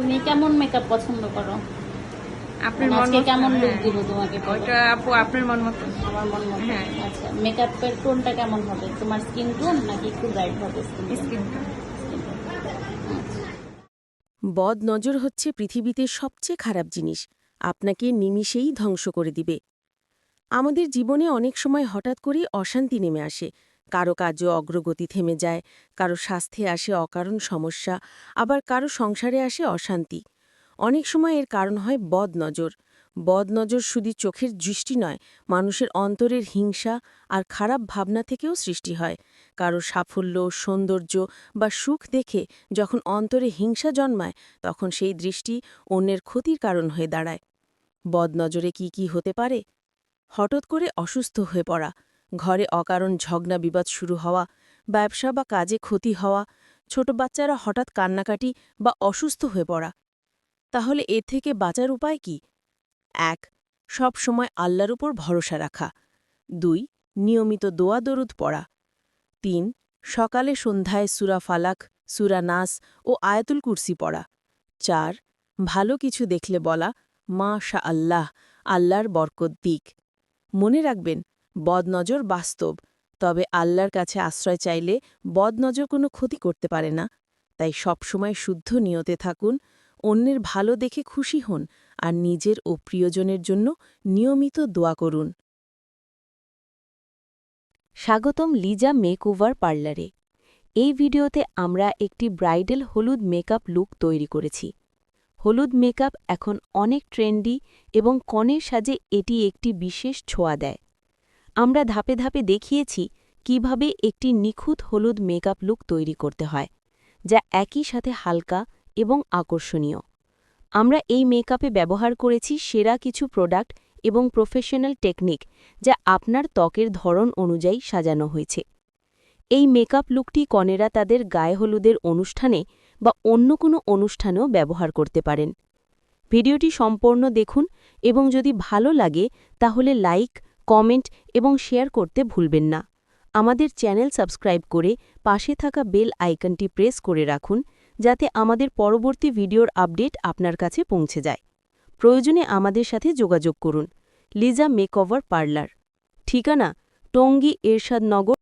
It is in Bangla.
তুমি কেমন মেকআপ পছন্দ করো? আপনার মানে কেমন লুক হ্যাঁ। দিব তোমাকে বলো? আপু আপনার মন মতো। আমার মন মতো। হ্যাঁ। আচ্ছা মেকআপের টোনটা কেমন হবে? তোমার স্কিন টোন নাকি একটু ব্রাইট হবে স্কিন স্কিনটা আচ্ছা। বদ নজর হচ্ছে পৃথিবীতে সবচেয়ে খারাপ জিনিস। আপনাকে নিমিষেই ধ্বংস করে দিবে। আমাদের জীবনে অনেক সময় হঠাৎ করেই অশান্তি নেমে আসে। কারও কাজও অগ্রগতি থেমে যায়, কারও স্বাস্থ্যে আসে অকারণ সমস্যা, আবার কারও সংসারে আসে অশান্তি। অনেক সময় এর কারণ হয় বদনজর। বদনজর শুধু চোখের দৃষ্টি নয়, মানুষের অন্তরের হিংসা আর খারাপ ভাবনা থেকেও সৃষ্টি হয়। কারও সাফল্য, সৌন্দর্য বা সুখ দেখে যখন অন্তরে হিংসা জন্মায়, তখন সেই দৃষ্টি অন্যের ক্ষতির কারণ হয়ে দাঁড়ায়। বদনজরে কি কি হতে পারে? হঠাৎ করে অসুস্থ হয়ে পড়া। ঘরে অকারণ ঝগড়া বিবাদ শুরু হওয়া, ব্যবসা বা কাজে ক্ষতি হওয়া, ছোট বাচ্চারা হঠাৎ কান্নাকাটি বা অসুস্থ হয়ে পড়া। তাহলে এ থেকে বাঁচার উপায় কি? এক, সব সময় আল্লাহর উপর ভরসা রাখা। দুই, নিয়মিত দোয়া দরুদ পড়া। তিন, সকালে সন্ধ্যায় সুরা ফালাক, সুরা নাস ও আয়াতুল কুরসি পড়া। চার, ভালো কিছু দেখলে বলা মা শা আল্লাহ আল্লাহর বরকত দিক। মনে রাখবেন বদনজর বাস্তব, তবে আল্লাহর কাছে আশ্রয় চাইলে বদনজর কোনো ক্ষতি করতে পারে না। তাই সবসময় শুদ্ধ নিয়তে থাকুন, অন্যের ভালো দেখে খুশি হন আর নিজের ও প্রিয়জনের জন্য নিয়মিত দোয়া করুন। স্বাগতম লিজা মেকওভার পার্লারে। এই ভিডিওতে আমরা একটি ব্রাইডাল হলুদ মেকআপ লুক তৈরি করেছি। হলুদ মেকআপ এখন অনেক ট্রেন্ডি এবং কনের সাজে এটি একটি বিশেষ ছোঁয়া দেয়। আমরা ধাপে ধাপে দেখিয়েছি কীভাবে একটি নিখুঁত হলুদ মেকআপ লুক তৈরি করতে হয়, যা একই সাথে হালকা এবং আকর্ষণীয়। আমরা এই মেকআপে ব্যবহার করেছি সেরা কিছু প্রোডাক্ট এবং প্রফেশনাল টেকনিক যা আপনার ত্বকের ধরন অনুযায়ী সাজানো হয়েছে। এই মেকআপ লুকটি কনেরা তাদের গায়ে হলুদের অনুষ্ঠানে বা অন্য কোনো অনুষ্ঠানেও ব্যবহার করতে পারেন। ভিডিওটি সম্পূর্ণ দেখুন এবং যদি ভালো লাগে তাহলে লাইক কমেন্ট এবং শেয়ার করতে ভুলবেন না। আমাদের চ্যানেল সাবস্ক্রাইব করে পাশে থাকা বেল আইকনটি প্রেস করে রাখুন, যাতে আমাদের পরবর্তী ভিডিওর আপডেট আপনার কাছে পৌঁছে যায়। প্রয়োজনে আমাদের সাথে যোগাযোগ করুন। Liza makeover parlour. ঠিকানা, টঙ্গী এরশাদ নগর